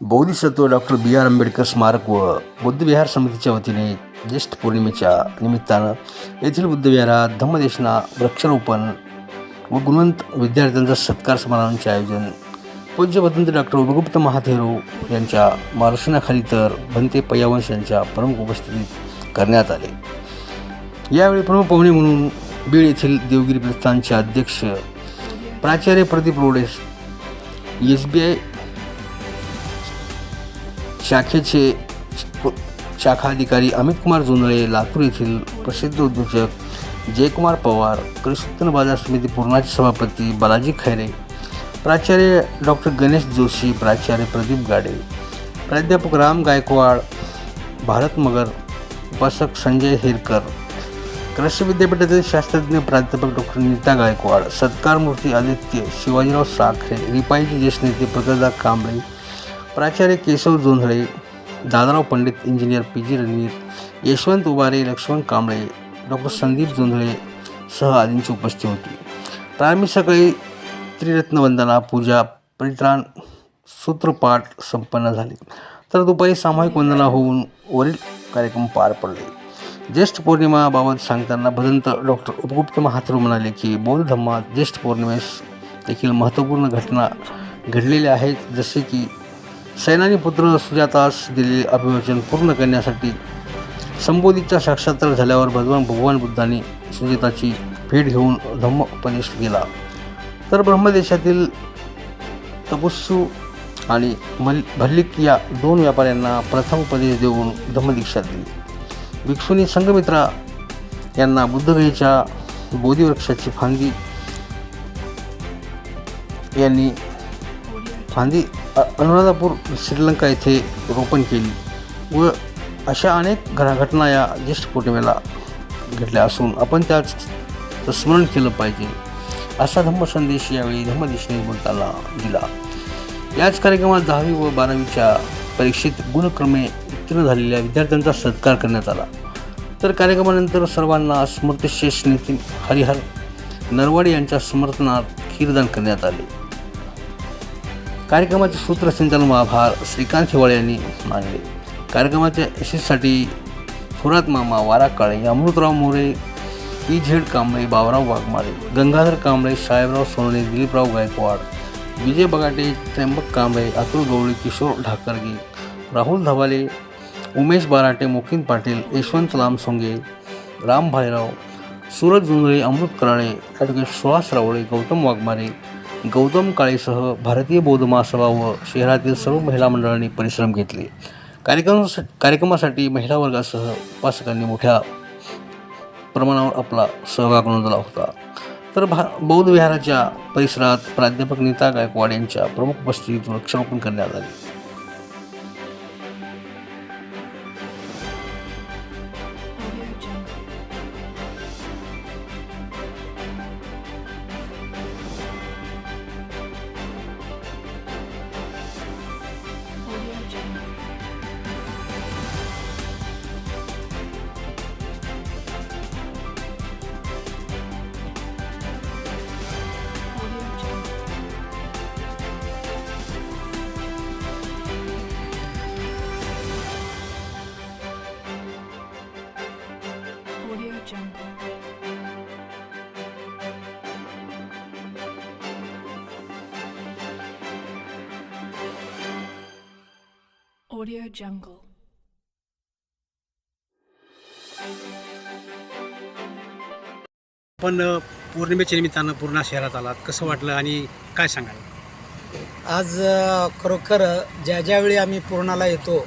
Bodhisattva doctor B R Ambedkar स्मारक व बुद्धविहार समितीच्या वतीने ज्येष्ठ पौर्णिमेच्या निमित्तानं येथील बुद्धविहारात धम्मदेशना वृक्षारोपण व गुणवंत विद्यार्थ्यांचा सत्कार समारंभाचे आयोजन पूज्यपतंत्र डॉक्टर उपगुप्त महाथेरो यांच्या मार्गदर्शनाखाली तर भंते पय्यावंश यांच्या प्रमुख उपस्थितीत करण्यात आले. यावेळी प्रमुख पाहुणे म्हणून बीड येथील देवगिरी प्रस्थानचे अध्यक्ष प्राचार्य Pradeep Rodes S B I शाखेचे शाखा अधिकारी अमित कुमार जोंधळे लातूर येथील प्रसिद्ध उद्योजक जयकुमार पवार कृषी बाजार समिती पूर्णाचे सभापती बालाजी खैरे प्राचार्य डॉक्टर गणेश जोशी प्राचार्य प्रदीप गाडे प्राध्यापक राम गायकवाड भारत मगर उपासक संजय हेरकर कृषी विद्यापीठातील शास्त्रज्ञ प्राध्यापक डॉक्टर नीता गायकवाड सत्कारमूर्ती आदित्य शिवाजीराव साखरे रिपाईचे ज्येष्ठ नेते प्रकरदा कांबळे प्राचार्य Keshav Jondhale Dadarao Pandit engineer P G Ranveer Yashwant Ubare Laxman Kamble doctor Sandeep Jondhale सह आदींची उपस्थिती होती. प्रारंभी सकाळी त्रिरत्नवंदना पूजा परित्राण सूत्रपाठ संपन्न झाले. तर दुपारी सामूहिक वंदना होऊन वरील कार्यक्रम पार पडले. ज्येष्ठ पौर्णिमाबाबत सांगताना भदंत डॉक्टर उपगुप्त महाथुर म्हणाले की बौद्ध धम्मात ज्येष्ठ पौर्णिमेस देखील महत्त्वपूर्ण घटना घडलेल्या आहेत जसे की सैनानी पुत्र सुजातास दिलेले अभिवचन पूर्ण करण्यासाठी संबोधीचा साक्षात्कार झाल्यावर भगवान भगवान बुद्धाने सुजिताची भेट घेऊन धम्म उपदेश केला. तर ब्रह्मदेशातील तपस्सू आणि मल भल्लिक या दोन व्यापाऱ्यांना प्रथम उपदेश देऊन धम्मदीक्षा दिली. भिक्षुनी संघमित्रा यांना बुद्धगयेच्या बोधिवृक्षाची फांदी यांनी फांदी अनुराधापूर श्रीलंका येथे रोपण केली व अशा अनेक घटना या ज्येष्ठ पौर्णिमेला घडल्या असून आपण त्याचं स्मरण केलं पाहिजे. असा धम्म संदेश यावेळी धम्मदेशने बोलताना दिला. याच कार्यक्रमात दहावी व बारावीच्या परीक्षेत गुणक्रमे उत्तीर्ण झालेल्या विद्यार्थ्यांचा सत्कार करण्यात आला. तर कार्यक्रमानंतर सर्वांना स्मृतिशेष नितीन हरिहर नरवाडे यांच्या समर्थनात खीरदान करण्यात आले. कार्यक्रमाचे सूत्रसंचालन आभार श्रीकांत हिवाळे यांनी मानले. कार्यक्रमाच्या यशस्वीसाठी थोरात मामा वारा Kale Amritrao More E Z Kamble Baburao Waghmare Gangadhar Kamble Sahebrao Sonale Diliprao Gaikwad Vijay Bagate Trimbak Kamble Atul Gawali Kishor Dhakarge Rahul Dhawale Umesh Barate Mokin Patil Yashwant Lamsonge Ram Bhairao Suraj Junjale Amrut Karale advocate Suhas Rawale Gautam Waghmare Gautam काळेसह Bharatiya Bauddha महासभा व शहरातील सर्व महिला मंडळांनी परिश्रम घेतले. कार्यक्रम कार्यक्रमासाठी महिला वर्गासह उपासकांनी मोठ्या प्रमाणावर आपला सहभाग नोंदवला होता. तर भा बौद्ध विहाराच्या परिसरात प्राध्यापक नीता गायकवाड यांच्या प्रमुख उपस्थितीत वृक्षारोपण करण्यात आले. Audio Jungle. आपण पौर्णिमेच्या निमित्तानं पूर्णा शहरात आलात कसं वाटलं आणि काय सांगाल आज अ, खरोखर ज्या ज्यावेळी आम्ही पूर्णाला येतो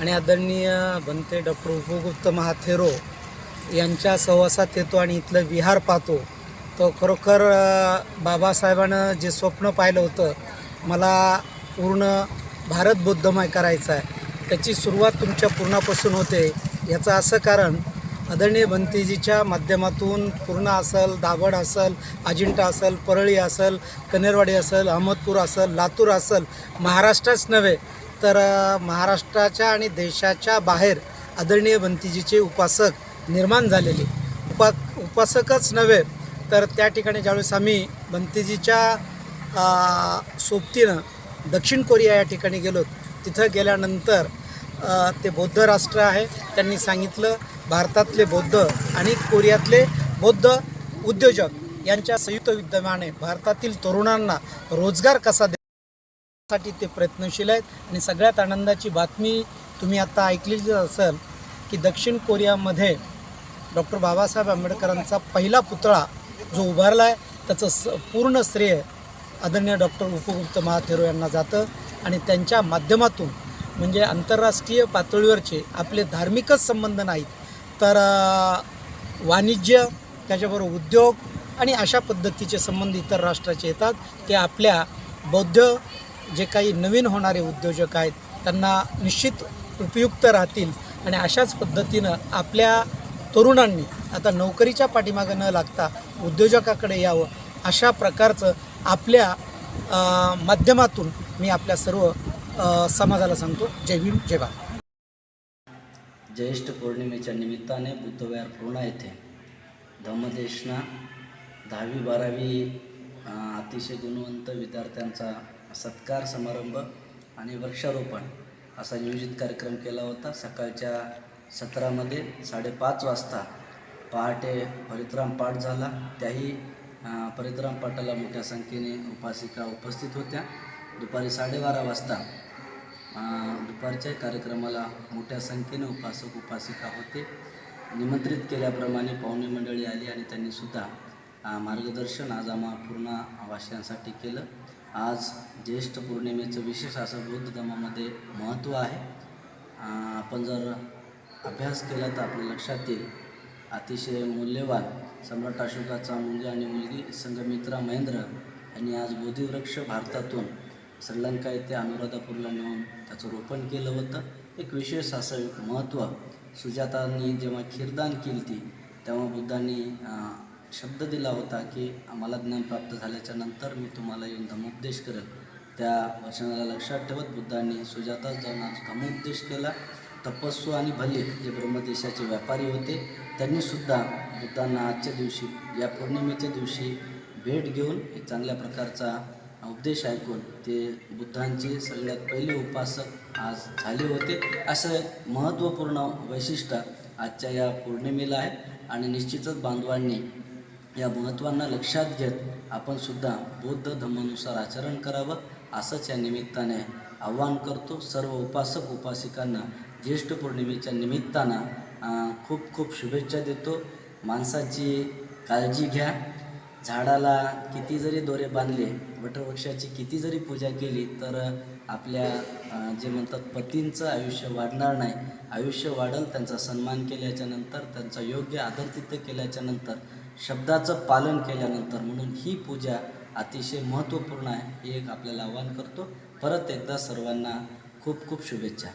आणि आदरणीय बनते डॉक्टर उपगुप्त महाथेरो यांच्या सहवासात येतो आणि इथलं विहार पाहतो तो खरोखर अ, बाबासाहेबानं जे स्वप्न पाहिलं होतं मला पूर्ण भारत बुद्धमय करायचा आहे. त्याची सुरुवात तुमच्या पूर्णापासून होते. याचं असं कारण आदरणीय भंतीजीच्या माध्यमातून पूर्णा असेल दाभड असल अजिंठा असल परळी असल कनेरवाडी असेल अहमदपूर असेल लातूर असेल महाराष्ट्रच नव्हे तर महाराष्ट्राच्या आणि देशाच्या बाहेर आदरणीय भंतीजीचे उपासक निर्माण झालेले. उपा उपासकच नव्हे तर त्या ठिकाणी ज्यावेळेस आम्ही भंतीजीच्या सोबतीनं दक्षिण कोरिया या ठिकाणी गेलो तिथं गेल्यानंतर ते बौद्ध राष्ट्र आहे. त्यांनी सांगितलं भारतातले बौद्ध आणि कोरियातले बौद्ध उद्योजक यांच्या संयुक्त विद्यमाने भारतातील तरुणांना रोजगार कसा देण्यासाठी ते प्रयत्नशील आहेत. आणि सगळ्यात आनंदाची बातमी तुम्ही आता ऐकलेलीच असेल की दक्षिण कोरियामध्ये डॉक्टर बाबासाहेब आंबेडकरांचा पहिला पुतळा जो उभारला आहे त्याचं स पूर्ण श्रेय आदरणीय डॉक्टर उपगुप्त महाथेरो यांना जातं आणि त्यांच्या माध्यमातून म्हणजे आंतरराष्ट्रीय पातळीवरचे आपले धार्मिकच संबंध नाहीत तर वाणिज्य त्याच्याबरोबर उद्योग आणि अशा पद्धतीचे संबंध इतर राष्ट्राचे येतात. ते आपल्या बौद्ध जे काही नवीन होणारे उद्योजक आहेत त्यांना निश्चित उपयुक्त राहतील आणि अशाच पद्धतीनं आपल्या तरुणांनी आता नोकरीच्या पाठीमागं न लागता उद्योजकाकडे यावं अशा प्रकारचं आपल्या माध्यमातून मी आपल्या सर्व समाजाला सांगतो. जय भीम जय भारत. ज्येष्ठ पौर्णिमेच्या निमित्ताने बुद्धविहार पूर्णा येथे धम्मदेशना दहावी बारावी अतिशय गुणवंत विद्यार्थ्यांचा सत्कार समारंभ आणि वृक्षारोपण असा नियोजित कार्यक्रम केला होता. सकाळच्या सत्रामध्ये साडेपाच वाजता पहाटे हरितराम पाठ झाला. त्याही परित्राम पाटाला मोठ्या संख्येने उपासिका उपस्थित होत्या. दुपारी साडेबारा वाजता दुपारच्या कार्यक्रमाला मोठ्या संख्येने उपासक उपासिका होते. निमंत्रित केल्याप्रमाणे पाहुणे मंडळी आली आणि त्यांनी सुद्धा मार्गदर्शन आज आम्हा पूर्ण वाशियांसाठी केलं. आज ज्येष्ठ पौर्णिमेचं विशेष असं बौद्ध धर्मामध्ये महत्त्व आहे. आपण जर अभ्यास केला तर आपल्या लक्षात येईल. अतिशय मूल्यवान सम्राट अशोकाचा मुलगा आणि मुलगी संघमित्रा महेंद्र यांनी आज बोधिवृक्ष भारतातून श्रीलंका येथे अनुराधापूरला नेऊन त्याचं रोपण केलं होतं. एक विशेष असं एक महत्त्व सुजातांनी जेव्हा खीरदान केली ती तेव्हा बुद्धांनी शब्द दिला होता की आम्हाला ज्ञान प्राप्त झाल्याच्यानंतर मी तुम्हाला येऊन धमोपदेश करेल. त्या वचनाला लक्षात ठेवत बुद्धांनी सुजाताच जाऊन आज धमोपदेश केला. तपस्व आणि भले जे ब्रह्मदेशाचे व्यापारी होते त्यांनीसुद्धा बुद्धांना आजच्या दिवशी या पौर्णिमेच्या दिवशी भेट घेऊन एक चांगल्या प्रकारचा उपदेश ऐकून ते बुद्धांचे सगळ्यात पहिले उपासक आज झाले होते. असं एक महत्त्वपूर्ण वैशिष्ट्य आजच्या या पौर्णिमेला आहे आणि निश्चितच बांधवांनी या महत्त्वांना लक्षात घेत आपण सुद्धा बौद्ध धर्मानुसार आचरण करावं असंच या निमित्ताने आव्हान करतो. सर्व उपासक उपासिकांना ज्येष्ठ पौर्णिमेच्या निमित्तानं खूप खूप शुभेच्छा देतो. माणसाची काळजी घ्या. झाडाला किती जरी दोरे बांधले वटवृक्षाची किती जरी पूजा केली तर आपल्या जे म्हणतात पतींचं आयुष्य वाढणार नाही. आयुष्य वाढल त्यांचा सन्मान केल्याच्यानंतर त्यांचा योग्य आदर केल्याच्यानंतर शब्दाचं पालन केल्यानंतर म्हणून ही पूजा अतिशय महत्त्वपूर्ण आहे हे एक आपल्याला आवाहन करतो. परत एकदा सर्वांना खूप खूप शुभेच्छा.